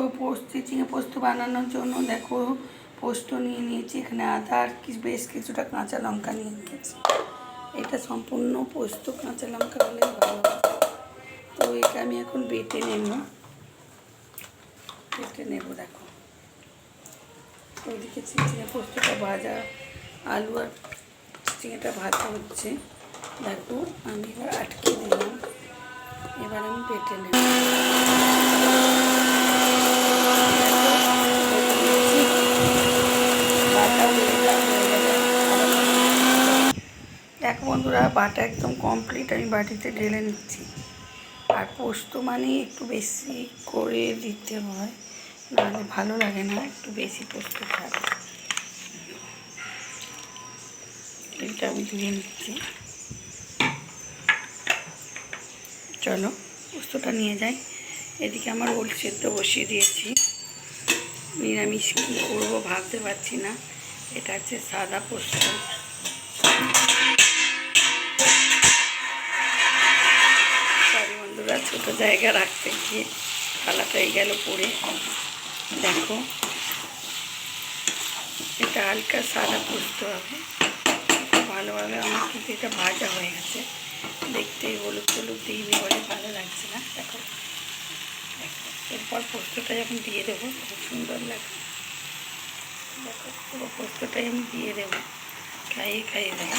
তো পোস্ত চিচিঙে পোস্ত বানানোর জন্য দেখো, পোস্ত নিয়ে নিয়েছি, এখানে আদা আর কি বেশ কিছুটা কাঁচা লঙ্কা নিয়ে নিয়েছি। এটা সম্পূর্ণ পোস্ত, কাঁচা লঙ্কা হলে ভালো। তো এটা আমি এখন বেটে নেব। বেটে নেব, দেখো। ওইদিকে চিচিঙে পোস্তটা ভাজা, আলু আর চিচিঙেটা ভাজা হচ্ছে। দেখো, আমি এবার আটকে দিলাম। এবার আমি বেটে নেব বাটা হয়ে যাওয়া হয়ে গেলে দেখো বন্ধুরা, বাটা একদম কমপ্লিট আমি বাটিতে ঢেলে নিচ্ছি। আর পোস্ত মানে একটু বেশি করে দিতে হয়, নাহলে ভালো লাগে না একটু বেশি পোস্ত খাবে এটা আমি দিয়ে নিচ্ছি। চলো, পোস্তটা নিয়ে যাই। এদিকে আমার ওল সেদ্ধ বসিয়ে দিয়েছি। নিরামিষ কী করব ভাবতে পারছি না। এটা হচ্ছে সাদা পোস্ত। বন্ধুরা ছোটো জায়গা রাখতে গিয়ে থালাটাই গেল পরে। দেখো, এটা হালকা সাদা পোস্ত হবে। ভালোভাবে আমার কিন্তু এটা ভাজা হয়ে গেছে। দেখতে হলুদ টলুদ দিইনি বলে ভালো লাগছে না। দেখো দেখো, এরপর পোস্তটা যখন দিয়ে দেবো, খুব সুন্দর লাগবে। দেখো, পুরো পোস্তটাই আমি দিয়ে দেবো। খাইয়ে খাইয়ে দেবো।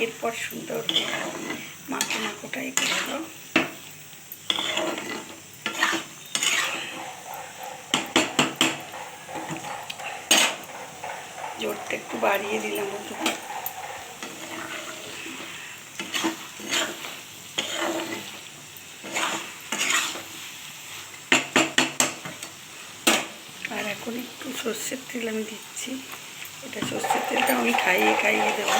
এরপর সুন্দর মাখো মাখোটাই করে দাও জোরটা একটু বাড়িয়ে দিলাম আর এখন একটু সর্ষের তেল আমি দিচ্ছি। এটা সর্ষের তেলটা আমি খাইয়ে খাইয়ে দেবো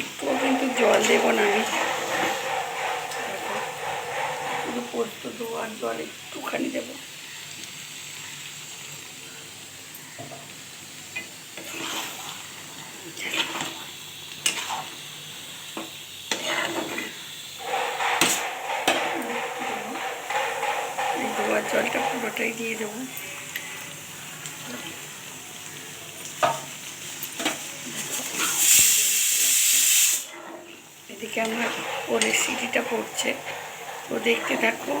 একটুও কিন্তু জল দেবো না আমি। শুধু পোস্ত দেবো জল একটুখানি দেবো। জলটা পুরোটাই দিয়ে দেবো। এদিকে আমার ওর সিটিটা পড়ছে। তো দেখতে থাকো।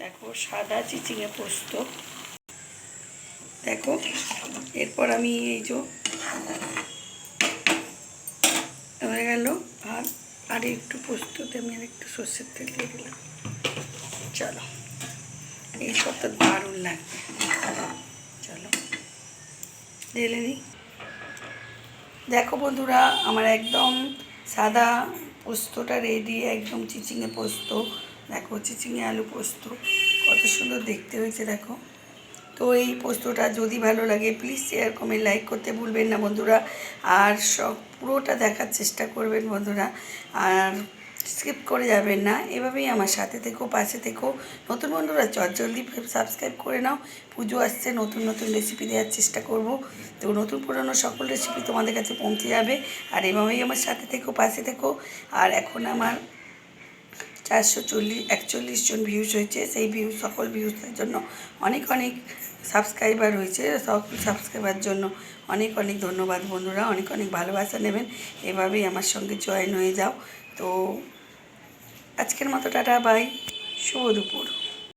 দেখো, সাদা চিচিঙে পোস্ত। দেখো, এরপর আমি এই যে হয়ে গেল আর আর একটু পোস্ততে আমি আর একটু সর্ষের তেল দিয়ে দিলাম। চলো, এই সবটা দারুণ লাগবে। চলো, ঢেলে দিই। দেখো বন্ধুরা, আমার একদম সাদা পোস্তটা রেডি একদম চিচিঙে পোস্ত। দেখো, চিচিঙে আলু পোস্ত, কত সুন্দর দেখতে হয়েছে, দেখো। তো এই পোস্তটা যদি ভালো লাগে প্লিজ শেয়ার কমেন্ট লাইক করতে ভুলবেন না বন্ধুরা। আর সব পুরোটা দেখার চেষ্টা করবেন বন্ধুরা। আর স্কিপ করে যাবেন না। এভাবেই আমার সাথে থেকো, পাশে থেকো। নতুন বন্ধুরা, চট জলদি সাবস্ক্রাইব করে নাও। পুজো আসছে, নতুন নতুন রেসিপি দেওয়ার চেষ্টা করব। তো নতুন পুরনো সকল রেসিপি তোমাদের কাছে পৌঁছে যাবে। আর এভাবেই আমার সাথে থেকো, পাশে থেকো। আর এখন আমার চারশো চল্লিশ, একচল্লিশ জন ভিউজ হয়েছে। সেই ভিউজ সকল ভিউজের জন্য অনেক অনেক সাবস্ক্রাইবার হয়েছে। সকল সাবস্ক্রাইবার জন্য অনেক অনেক ধন্যবাদ বন্ধুরা। অনেক অনেক ভালোবাসা নেবেন। এভাবেই আমার সঙ্গে জয়েন হয়ে যাও। তো আজকের মতো টাটা বাই। শুভ দুপুর।